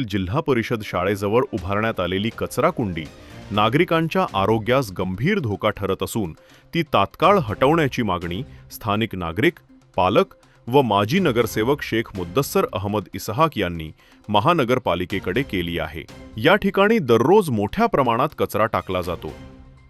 जिल्हा परिषद शाळेजवळ उभारण्यात आलेली कचरा कुंडी नागरिकांच्या आरोग्यास गंभीर धोका ठरत असून ती तात्काळ हटवण्याची मागणी स्थानिक नागरिक पालक व माजी नगरसेवक शेख मुद्दस्सर अहमद इसहाक यांनी महानगरपालिकेकडे केली आहे. या ठिकाणी दररोज मोठ्या प्रमाणात कचरा टाकला जातो.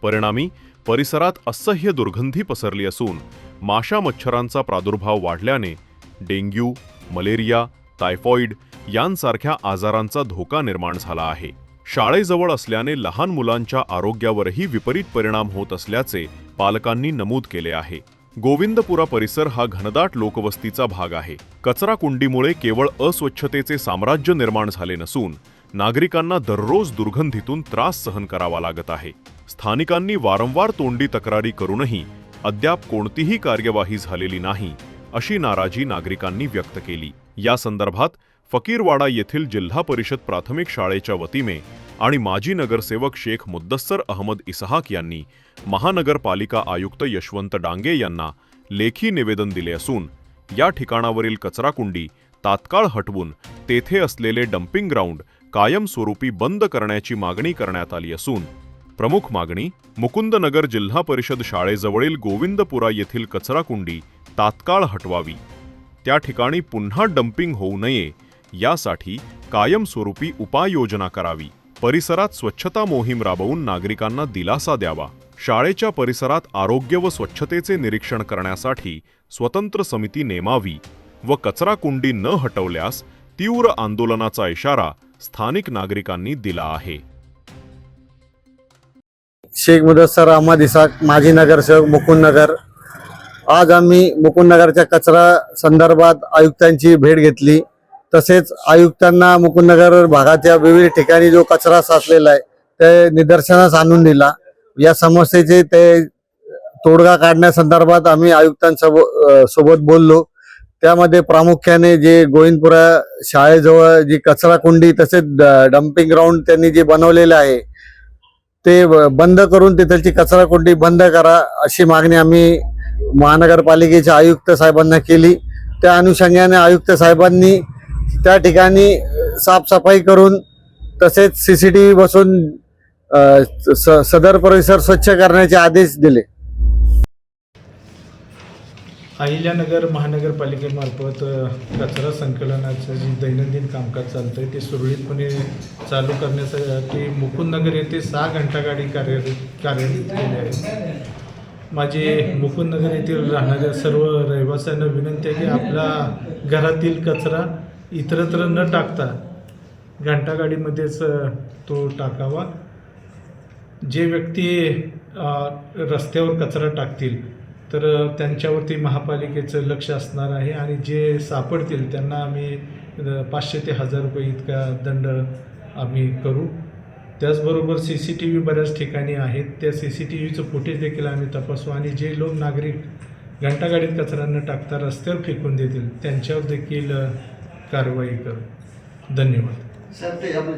परिणामी परिसरात असह्य दुर्गंधी पसरली असून माशा मच्छरांचा प्रादुर्भाव वाढल्याने डेंग्यू मलेरिया टायफॉइड यांसारख्या आजारांचा धोका निर्माण झाला आहे. शाळेजवळ असल्याने लहान मुलांच्या आरोग्यावरही विपरीत परिणाम होत असल्याचे पालकांनी नमूद केले आहे. गोविंदपुरा परिसर हा घनदाट लोकवस्तीचा भाग आहे. कचरा कुंडीमुळे केवळ अस्वच्छतेचे साम्राज्य निर्माण झाले नसून नागरिकांना दररोज दुर्गंधीतून त्रास सहन करावा लागत आहे. स्थानिकांनी वारंवार तोंडी तक्रारी करूनही अद्याप कोणतीही कार्यवाही झालेली नाही अशी नाराजी नागरिकांनी व्यक्त केली. या संदर्भात फकीरवाडा येथील जिल्हा परिषद प्राथमिक शाळेच्या वतीने आणि माजी नगरसेवक शेख मुद्दस्सर अहमद इसहाक यांनी महानगरपालिका आयुक्त यशवंत डांगे यांना लेखी निवेदन दिले असून या ठिकाणावरील कचराकुंडी तात्काळ हटवून तेथे असलेले डम्पिंग ग्राउंड कायमस्वरूपी बंद करण्याची मागणी करण्यात आली असून प्रमुख मागणी मुकुंदनगर जिल्हा परिषद शाळेजवळील गोविंदपुरा येथील कचराकुंडी तात्काळ हटवावी. त्या ठिकाणी पुन्हा डम्पिंग होऊ नये यासाठी कायमस्वरूपी उपाययोजना करावी. परिसरात स्वच्छता मोहीम राबवून नागरिकांना दिलासा द्यावा. शाळेच्या परिसरात आरोग्य व स्वच्छतेचे निरीक्षण करण्यासाठी स्वतंत्र समिती नेमावी व कचरा कुंडी न हटवल्यास तीव्र आंदोलनाचा इशारा स्थानिक नागरिकांनी दिला आहे. शेख मुदस्सर अहमद इसाक माजी नगरसेवक मुकुंदनगर आज आम्ही मुकुंदनगरच्या कचरा संदर्भात आयुक्तांची भेट घेतली. तसेच आयुक्तांना मुकुंदनगर भागाच्या विविध ठिकाणी जो कचरा साचलेला आहे ते निदर्शनास आणून दिला. या समस्येचे ते तोडगा काढण्यासंदर्भात आम्ही आयुक्तांसोबत सोबत बोललो. त्यामध्ये प्रामुख्याने जे गोविंदपुरा शाळेजवळ जी कचरा कुंडी तसेच ड- डम्पिंग ग्राउंड त्यांनी जे बनवलेलं आहे ते ब- बंद करून तिथलची कचरा कुंडी बंद करा अशी मागणी आम्ही महानगरपालिकेच्या आयुक्त साहेबांना केली. त्या अनुषंगाने आयुक्त साहेबांनी त्या ठिकाणी साफसफाई करून तसेच सी सी टी व्ही बसून स- सदर परिसर स्वच्छ करण्याचे आदेश दिले. अहिल्यानगर महानगरपालिकेमार्फत कचरा संकलनाचं जे दैनंदिन कामकाज चालतं आहे ते सुरळीतपणे चालू करण्यासाठी मुकुंदनगर येथे सहा घंटा गाडी कार्यरत कार्यान्वित केली आहे. माझे मुकुंदनगर येथील राहणाऱ्या सर्व रहिवाशांना विनंती आहे की आपला घरातील कचरा इतरत्र न टाकता घंटागाडीमध्येच तो टाकावा. जे व्यक्ती रस्त्यावर कचरा टाकतील तर त्यांच्यावरती महापालिकेचं लक्ष असणार आहे आणि जे सापडतील त्यांना आम्ही पाचशे ते हजार रुपये इतका दंड आम्ही करू. त्याचबरोबर सी सी टी व्ही बऱ्याच ठिकाणी आहेत. त्या सी सी टी व्हीचं फुटेज देखील आम्ही तपासू आणि जे लोक नागरिक घंटागाडीत कचरा न टाकता रस्त्यावर फेकून देतील त्यांच्यावर देखील कारवाई करू. धन्यवाद.